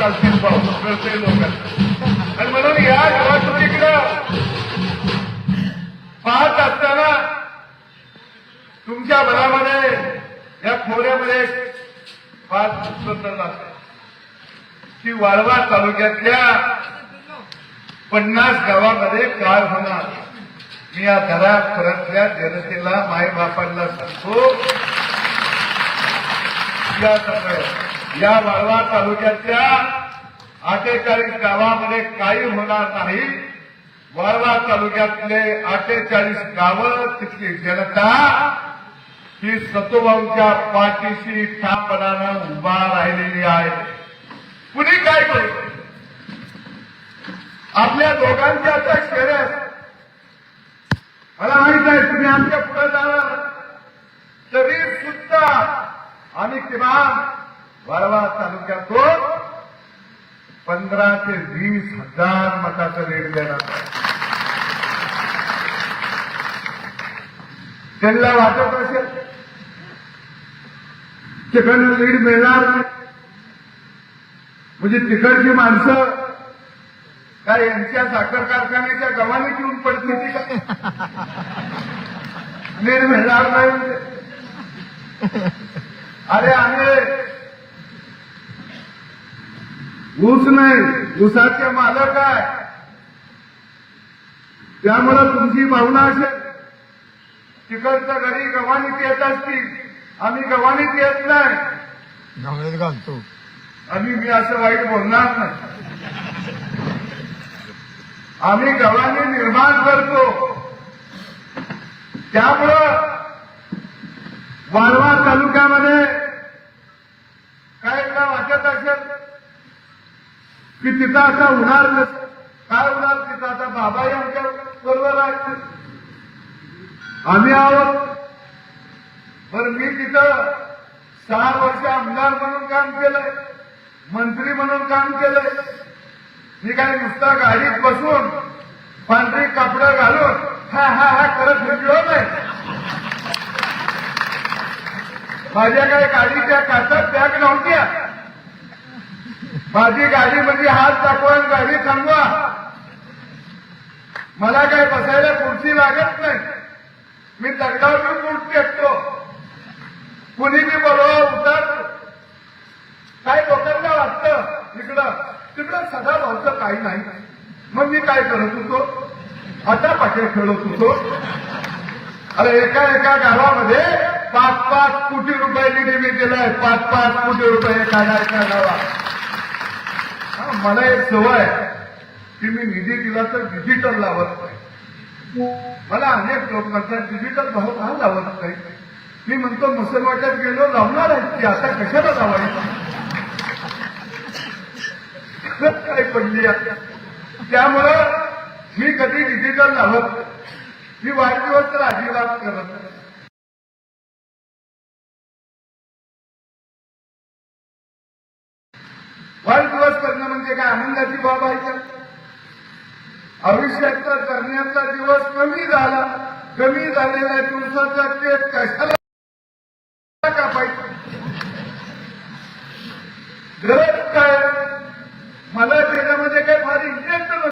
चालतील भाऊ कळते लोकांना आणि म्हणून या निवडणुकीकडं पाहत असताना तुमच्या मनामध्ये या खोऱ्यामध्ये पाच उत्पन्न की वाळवा तालुक्यातल्या पन्नास गावामध्ये काय होणार मी या घरापर्यंतल्या जनतेला मायबापांना सांगतो या सगळ्या या वाळवा तालुक्यातल्या अठ्ठेचाळीस गावामध्ये काही होणार नाही. वाळवा तालुक्यातले अठ्ठेचाळीस गावं तिथली जनता ही सतोभाऊच्या पाठीशी ठामपणानं उभा राहिलेली आहे कुणी काय करू? आपल्या दोघांच्या आता शर्यत मला माहीत आहे तुम्ही आमच्या पुढे जाणार. तरी सुद्धा आम्ही किमान वारवा तालुक्यातून पंधरा ते वीस हजार मताचं रेट देणार त्यांना वाटत असेल तिकडनं लीड मिळणार नाही. म्हणजे तिकडची माणसं काय यांच्या साखर कारखान्याच्या गव्हाने घेऊन पडते ती का लीड मिळणार नाही. अरे आम्ही ऊस नाही ऊसाचे मालक आहे. त्यामुळं तुमची भावना असेल. तिकडच्या घरी गव्हाणीत येत असतील. आम्ही गव्हाणीत येत नाही. घालतो. आम्ही मी असं वाईट बोलणार नाही. आम्ही गव्हाणी निर्माण करतो. त्यामुळं वाळवा तालुक्यामध्ये काय वाटत असेल की तिथं आता होणार नसेल काय होणार तिथं आता बाबा यांच्या बरोबर आहे आम्ही आहोत. बरं मी तिथं सहा वर्ष आमदार म्हणून काम केलंय मंत्री म्हणून काम केलंय. मी काय नुसता गाडीत बसून पांढरी कपडं घालून हा हा हा करत भेटलो नाही. माझ्या काय गाडीच्या काचात बॅग नव्हत्या. माझी गाडी म्हणजे हात दाखवा आणि गाडी थांबवा. मला काय बसायला खुर्ची लागत नाही. मी दगडावर मूठ टेकतो कुणी मी बोलवा उतरतो. काय लोकांना वाटतं? इकडं तिकडं सदा भाऊचं काही नाही. मग मी काय करत होतो? आता पाठी खेळत होतो. अरे एका एका गावामध्ये पाच पाच कोटी रुपये निधी मी दिलाय. पाच पाच कोटी रुपये एका एका गावात. मला एक सवय की मी निधी दिला तर डिजिटल लावत नाही मला अनेक लोकांचा डिजिटल भाव हा लावत नाही मी म्हणतो मुसलमानात गेलो लावणार आहेत की आता कशाला लावायचं काय पडली आहे. त्यामुळं मी कधी डिजिटल लावत नाही. मी वाढदिवस तर अजिबात करत नाही. वाढदिवस करणं म्हणजे काय आनंदाची बाब आहे का? तर करण्याचा दिवस कमी झाला. कमी झालेल्या दिवसाचा केक कशाला कापायचा? गरज काय? मला त्याच्यामध्ये काही फार इंटरेस्ट नसतो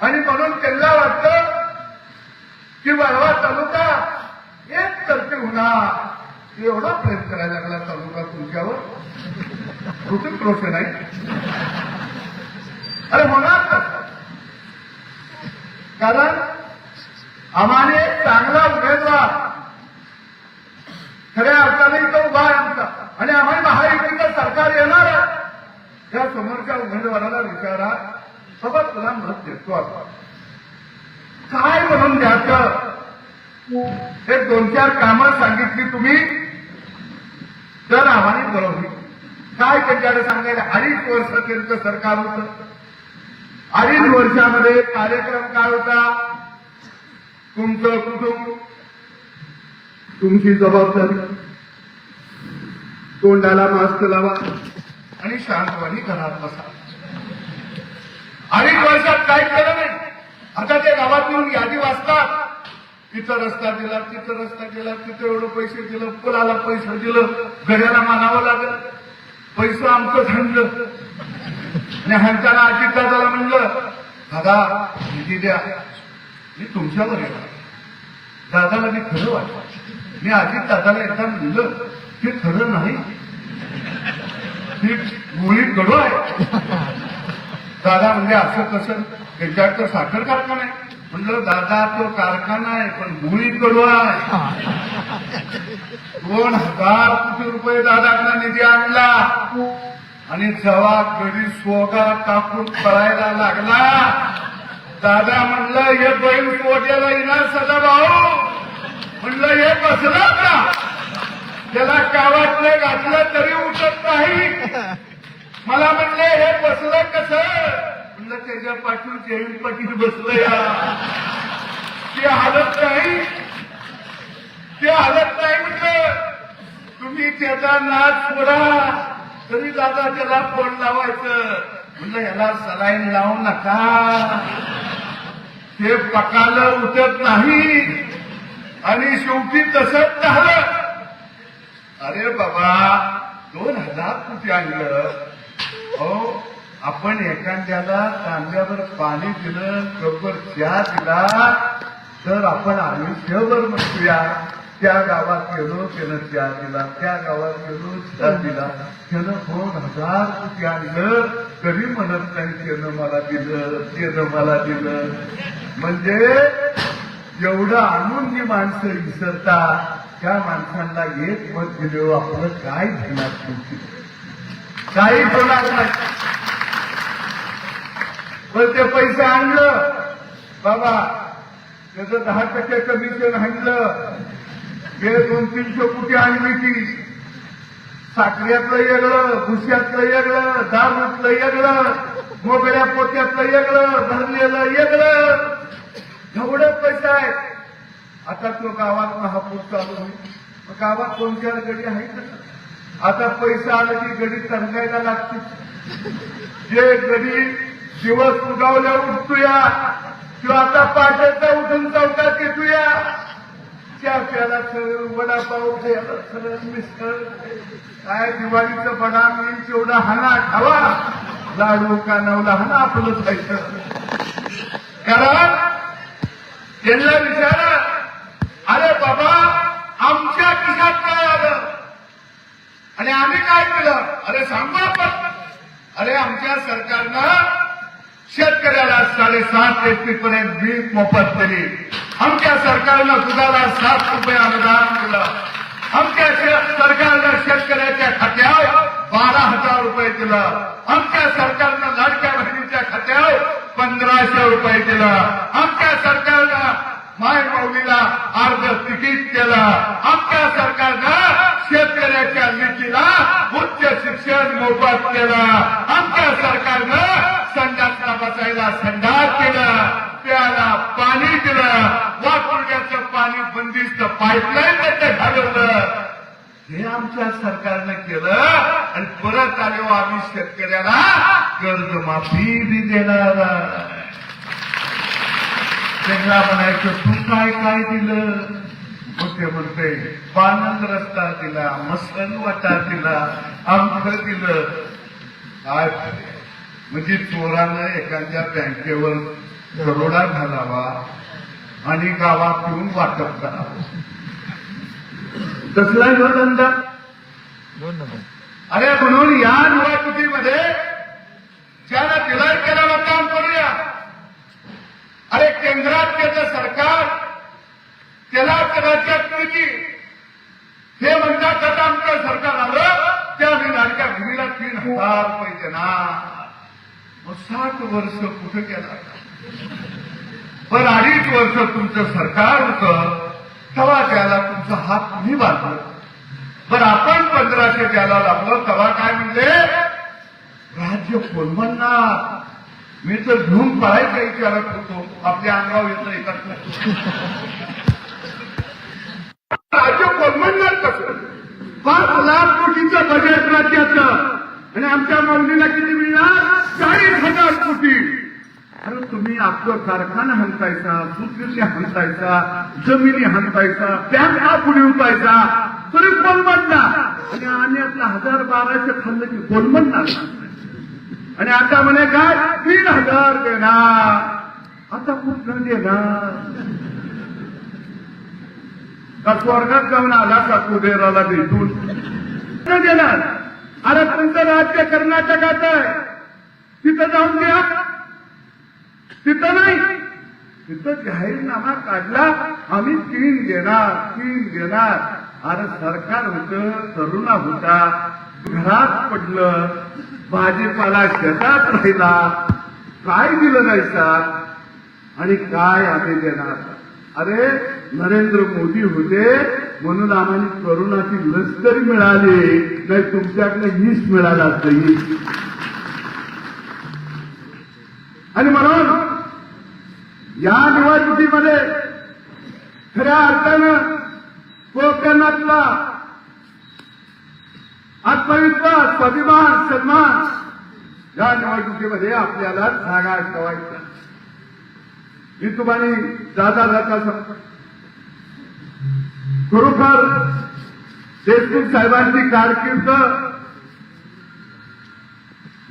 आणि म्हणून त्यांना वाटतं की वाळवा तालुका एक तर्फे होणार. एवढा प्रयत्न करायला लागला तालुका तुमच्यावर कुठून प्रोसेस नाही अरे होणार कारण आम्हाने चांगला उमेदवार खऱ्या अर्थाने तो उभा आहे आमचा. आणि आम्हाला महायुतीचं सरकार येणार त्या समोरच्या उमेदवाराला विचारा. सोबत तुला मत देतो आता काय म्हणून द्यायचं? हे दोन चार कामं सांगितली तुम्ही. तर आव्हाने बरोबर काय त्यांच्याकडे सांगायला? अडीच वर्ष त्यांचं सरकार होतं. अडीच वर्षामध्ये कार्यक्रम काय होता? तुमचं कुटुंब तुमची जबाबदारी तोंडाला मास्क लावा आणि शांतवाणी घरात बसा. अडीच वर्षात काय केलं नाही? आता ते गावात येऊन यादी वाचतात. तिथं रस्ता दिला तिथं रस्ता दिला तिथं एवढं पैसे दिलं पुलाला पैसे दिलं? घड्याला मानावं लागलं. पैसा आमचं थांबलं आणि ह्यांच्याला अजित दादाला म्हणलं दादा निधी द्या. मी तुमच्यावर येणार. दादाला मी खरं वाटलं. मी अजित दादाला एकदा म्हणलं हे खरं नाही. ही मुळी कडू आहे. दादा म्हणजे असं कसं? त्यांच्याकडं साखर कारखाना आहे. म्हणलं दादा तो कारखाना आहे पण मुळी कडू आहे. दोन हजार कोटी रुपये दादांना निधी आणला आणि जेव्हा गडी सोगा टाकून पळायला लागला. दादा म्हणलं हे बैल पोट्याला येणार सदा भाऊ. म्हणलं हे बसलं का? त्याला गावातलं घातलं तरी उठत नाही. मला म्हणले हे बसलं कसं? म्हणलं त्याच्या पाठीवर जैन पाटील बसलं या ते हलत नाही. ते हलत नाही म्हटलं तुम्ही त्याचा नाच सोडा. तरी दादा त्याला फोन लावायचं. म्हणलं याला सलाईन लावू नका. ते पकालं उठत नाही. आणि शेवटी तसंच झालं. अरे बाबा दोन हजार कुठे आणलं? हो आपण एखाद्याला कांद्यावर पाणी दिलं कपवर चहा दिला तर आपण आयुष्यभर म्हणूया त्या गावात गेलो त्यानं चहा दिला त्या गावात गेलो चहा दिला. त्यानं दोन हजार रुपया आणलं तरी म्हणत नाही त्यानं मला दिलं त्यानं मला दिलं. म्हणजे एवढं आणून जी माणसं विसरतात त्या माणसांना एक मत दिलं आपलं काय घेणार तुमची काही होणार नाही. पण ते पैसे आणलं. बाबा त्याचं दहा टक्के कमिशन आणलं हे दोन तीनशे कुठे आणली ती. साखऱ्यातलं वेगळं भुश्यातलं वेगळं दारूतलं वेगळं मोगऱ्या पोत्यातलं वेगळं भरलेलं वेगळं एवढे पैसे आहे आता तो गावात महापूर चालू होईल. मग गावात दोन चार गडी आहेत आता पैसा आलं की गडी तरंगायला लागते जे गडी दिवस उगावल्या उठतोया. किंवा आता पाट्याचा उठून चौकात येतोया. त्या प्याला सगळं वडापाव प्याला मिसळ. काय दिवाळीचं बडा मी तेवढा हाना खावा. लाडू कानावला हाना आपलं खायचं. कारण त्यांना विचारा. अरे बाबा आमच्या खिशात काय आलं? आणि आम्ही काय केलं? अरे सांगू आपण अरे आमच्या सरकारनं शेतकऱ्याला साडेसात एचपी पर्यंत वीज मोफत दिली. आमच्या सरकारनं दुधाला सात रुपये अनुदान दिलं. आमच्या सरकारनं शेतकऱ्याच्या खात्यावर बारा हजार रुपये दिलं. आमच्या सरकारनं लाडक्या बहिणीच्या खात्यावर पंधराशे रुपये दिलं. आमच्या सरकारनं माय माऊलीला अर्ध तिकीट केलं. आमच्या सरकारनं शेतकऱ्याच्या लेखीला उच्च शिक्षण मोफत केलं. आमच्या सरकारनं संडासला बसायला संडास केलं. प्याला पाणी दिलं. वापरण्याचं पाणी बंदिस्त पाईपलाईन त्याचं घालवलं. हे आमच्या सरकारनं केलं आणि परत आलो आम्ही शेतकऱ्याला कर्जमाफी बी देणार. त्यांना म्हणायचं तू काय काय दिलं? मग म्हणते पानंद रस्ता दिला मसन वाटा दिला आमचं दिलं. काय म्हणजे चोरानं एखाद्या बँकेवर दरोडा घालावा आणि गावात येऊन वाटप करावं कसला ह्यो धंदा. अरे म्हणून या निवडणुकीमध्ये ज्याला दिलाय केला काम करूया. अरे केंद्रात त्याचं सरकार त्याला राज्यात निधी हे म्हणतात आता आमचं सरकार आलं त्या मी लाडक्या भूमीला तीन हजार रुपये देणार. मग सात वर्ष कुठं केला पण अडीच वर्ष तुमचं सरकार होतं तेव्हा त्याला तुमचा हात तुम्ही बांधला? पण आपण पंधराशे द्यायला लागलो तेव्हा काय म्हणले? राज्य कोण मी तर घेऊन पळायचा विचारत होतो. आपल्या अंगावर येतं एकाच राज्य कोलमडणार कसं? पाच लाख कोटीचं बजेट राज्याचं. आणि आमच्या मंडळीला किती मिळणार? चाळीस हजार कोटी. अरे तुम्ही आपलं कारखाना हंतायचा सूतगिरणी हंतायचा जमिनी हंतायचा बँका पुढे उठायचा. तरी कोलमडणार आणि आणि आपलं हजार बाराशे खाल्लं की कोलमडणार आणि आता म्हणे काय? तीन हजार देणार. आता कुठलं देणार? का स्वर्गात जाऊन आला का कुबेराला भेटून? देणार अरे तुमचं राज्य कर्नाटकात आहे. तिथं जाऊन द्या तिथं नाही. तिथं जाहीरनामा काढला. आम्ही तीन घेणार तीन घेणार. अरे सरकार होतं तरुणा होता. घरात पडलं. भाजीपाला शेतात राहिला. काय दिलं नाही सर आणि काय आम्ही देणार? अरे नरेंद्र मोदी होते म्हणून आम्हाला करोनाची लस तरी मिळाली नाही तुमच्याकडे हीच मिळाला असतं आणि म्हणून या निवडणुकीमध्ये खऱ्या अर्थानं कोकणातला आत्मविश्वास स्वाभिमान सन्मान या निवडणुकीमध्ये आपल्याला जागा ठेवायचा मी तुम्हाला जाता जाता सांगतो खरोखर देशमुख साहेबांची कारकीर्द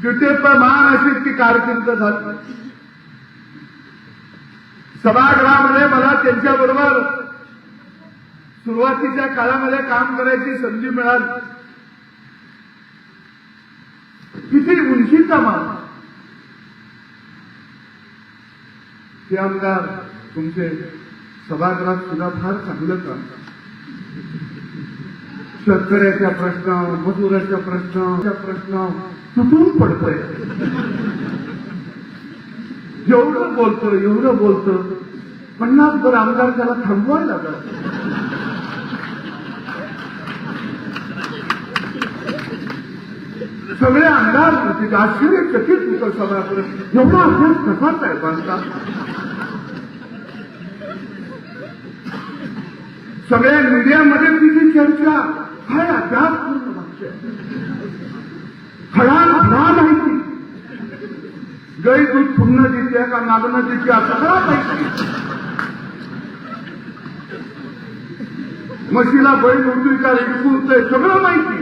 द्वितीयमान अशी ती कारकीर्द झाली. सभागृहामध्ये मला त्यांच्याबरोबर सुरुवातीच्या काळामध्ये काम करायची संधी मिळाली. किती उंचीचा मान ते आमदार तुमचे सभागृहात सुद्धा फार चांगलं काम. शेतकऱ्याच्या प्रश्न मजुराच्या प्रश्न प्रश्न तुटून पडतोय. एवढं बोलतो एवढं बोलतो पन्नास भर आमदार त्याला थांबवायला जातात सगळे आमदार होते आश्चर्यचकित होतं सभागृह. एवढा अभ्यास कसा साहेबांचा? सगळ्या मीडियामध्ये तिची चर्चा. काय अभ्यास पूर्ण भाष्य खळा माहिती. गई दूध पुन्हा देते का नागणं देते सगळं माहिती. म्हशीला बैल उठली का विकूरतंय सगळं माहिती.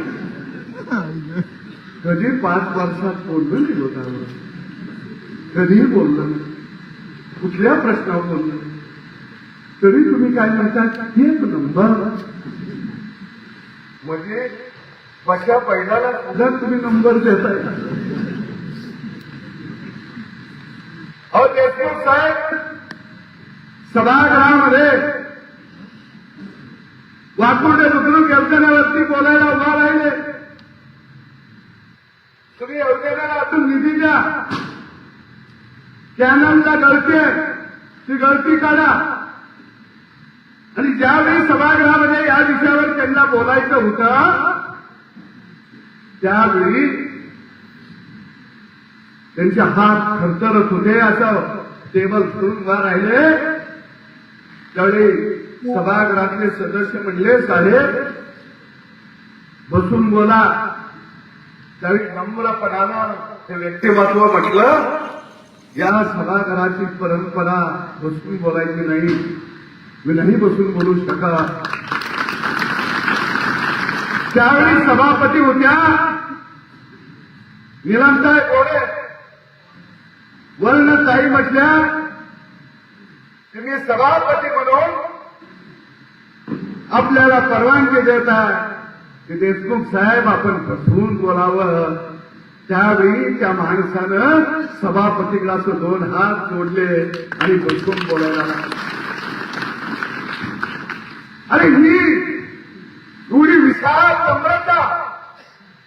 कधी पाच वर्षात बोललं नाही होता? कधीही बोललं? नाही कुठल्या प्रश्नावर बोललं? नाही. तरी तुम्ही काय म्हणतात एक नंबर. म्हणजे पशा बैलाला सुद्धा तुम्ही नंबर देताय. अहो देशमुख साहेब. सभागृहामध्ये वाकुर्डे बुद्रुक योजनेवरती बोलायला उभा राहिले. तुम्ही योजनेला अजून निधी द्या. कॅनलला गळती आहे. ती गळती काढा. आणि ज्यावेळी सभागृहामध्ये या विषयावर त्यांना बोलायचं होतं त्यावेळी त्यांचे हात थरथरत होते असं टेबल फिरून उभा राहिले. त्यावेळी सभागृहातले सदस्य म्हणले साहेब बसून बोला. त्यावेळी नम्रपणानं ते व्यक्तिमत्व म्हटलं या सभागृहाची परंपरा बसून बोलायची नाही. मी नाही बसून बोलू शकत. त्यावेळी सभापती होत्या. निलमताय गोडे वर्णताई म्हटल्या तुम्ही सभापती म्हणून आपल्याला परवानगी देत आहे की देशमुख साहेब आपण बसून बोलावं. त्यावेळी त्या माणसानं सभापतीला असं दोन हात जोडले आणि बसून बोलायला लागले. अरे ही एवढी विशाल समृद्धा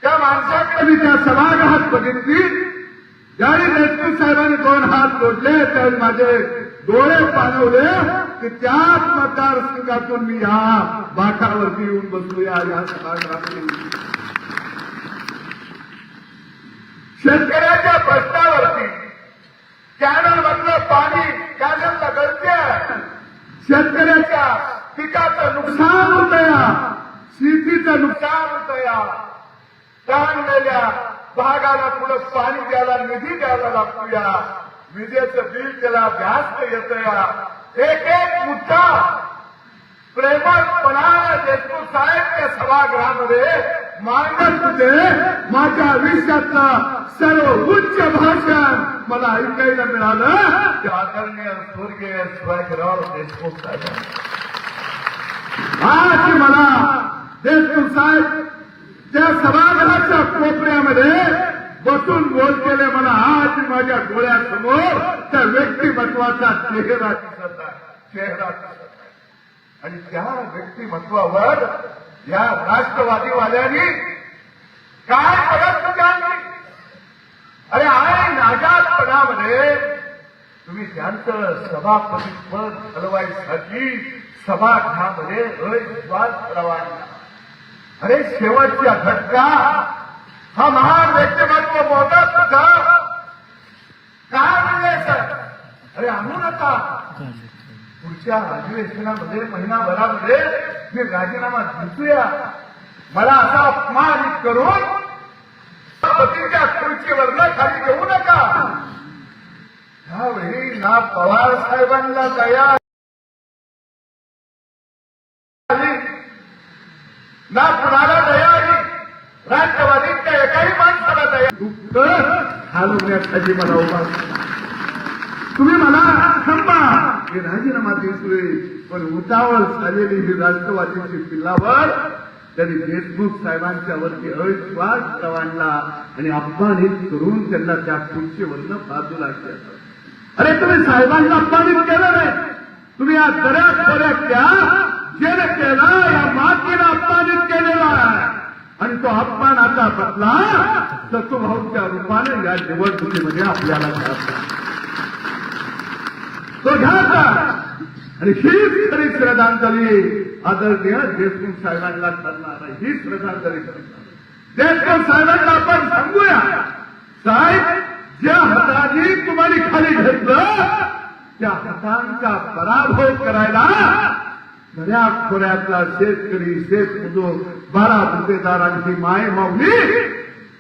त्या माणसाकडे मी त्या सभागृहात बघितली. ज्यावेळी देशमुख साहेबांनी दोन हात जोडले त्यावेळी माझे डोळे पाणवले की त्याच मतदारसंघातून मी या बाकावरती येऊन बसलो या सभागृहातून. शेतकऱ्याच्या प्रश्नावरती कॅनल मधलं पाणी कॅनलला गळते शेतकऱ्याच्या पिकाचं नुकसान होत या शेतीचं नुकसान होत या ताणलेल्या भागाला पुढे पाणी द्यायला निधी द्यायला लागतो या विजेचं बिल त्याला जास्त येत या एक एक मुद्दा प्रेमळपणाने देशमुख साहेब त्या सभागृहामध्ये मांडत होते. माझ्या आयुष्यातला सर्व उच्च भाषण मला ऐकायला मिळालं. ते आदरणीय स्वर्गीय शिवाजीराव देशमुख साहेब. आज मला देशमुख साहेब त्या सभागृहाच्या कोपऱ्यामध्ये बसून बोलतेले मला. आज माझ्या डोळ्यासमोर त्या व्यक्तिमत्वाचा चेहरा दिसत आहे. चेहरा दिसत आहे. आणि त्या व्यक्तिमत्वावर या राष्ट्रवादीवाल्यांनी काय परत जाणली अरे आय नाजातपणामध्ये तुम्ही त्यांचं सभापती पद हलवायसाठी सभागृहामध्ये अविश्वास परवानला अरे शेवटच्या घटका हा महान व्यक्तिमत्व मोठा सुद्धा. काय म्हणले सर? अरे आणू नका. पुढच्या अधिवेशनामध्ये महिनाभरामध्ये मी राजीनामा घेतोया मला असा अपमानित करून पतीच्या खुर्चीवरनं खाली घेऊ नका. त्यावेळी ना पवार साहेबांना तयार आली ना कुणाला दया आली राष्ट्रवादीच्या एकाही माणसाला दया दुःख घालवण्यासाठी मला उभा. तुम्ही मला संपा. हे राजीनामा दिसले पण उतावळ झालेली ही राष्ट्रवादीची पिल्लावर त्यांनी देशमुख साहेबांच्या वरती अविश्वास परवानला आणि अपमानित करून त्यांना त्या खुर्चीवरनं बाजूला केलं अरे तुम्ही साहेबांना अपमानित केलं नाही. तुम्ही या दऱ्यात दऱ्यातल्या केला या मातीला अपमानित केलेला आहे. आणि तो अपमानाचा बदला सतुभाऊच्या रूपाने या निवडणुकीमध्ये आपल्याला घ्यायचा तो घ्यायचा. आणि हीच खरी श्रद्धांजली आदरणीय देशमुख साहेबांना ठरणार आहे. ही श्रद्धांजली देशमुख साहेबांना आपण सांगूया. साहेब ज्या हाताने तुम्हाला खाली घेतलं त्या हातांचा पराभव करायला दर्या खोऱ्यातला शेतकरी शेतमजूर बारा बुकेदारांची माय माऊली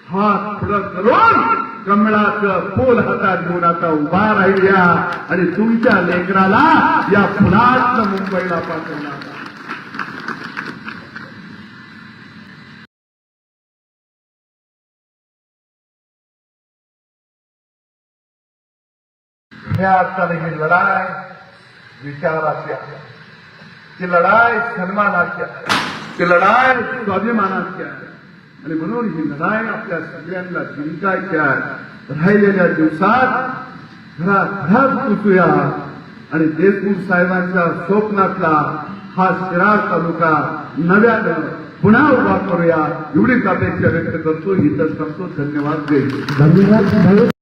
हात पुढं करून कमळाचं फूल हातात घेऊन आता उभा राहिल्या आणि तुमच्या लेकराला या फुलात मुंबईला पाठवणार. खऱ्या अर्थाने ही लढाई विचाराची आहे. ती लढाई सन्मानाची आहे. ती लढाई स्वाभिमानाची आहे. आणि म्हणून ही लढाई आपल्या सगळ्यांना जिंकायची आहे. राहिलेल्या दिवसात घरात घरात घुसूया आणि देशमुख साहेबांच्या स्वप्नातला हा शिराळ तालुका नव्यानं पुन्हा उभा करूया. एवढीच अपेक्षा व्यक्त करतो. इथं करतो धन्यवाद. देईल धन्यवाद.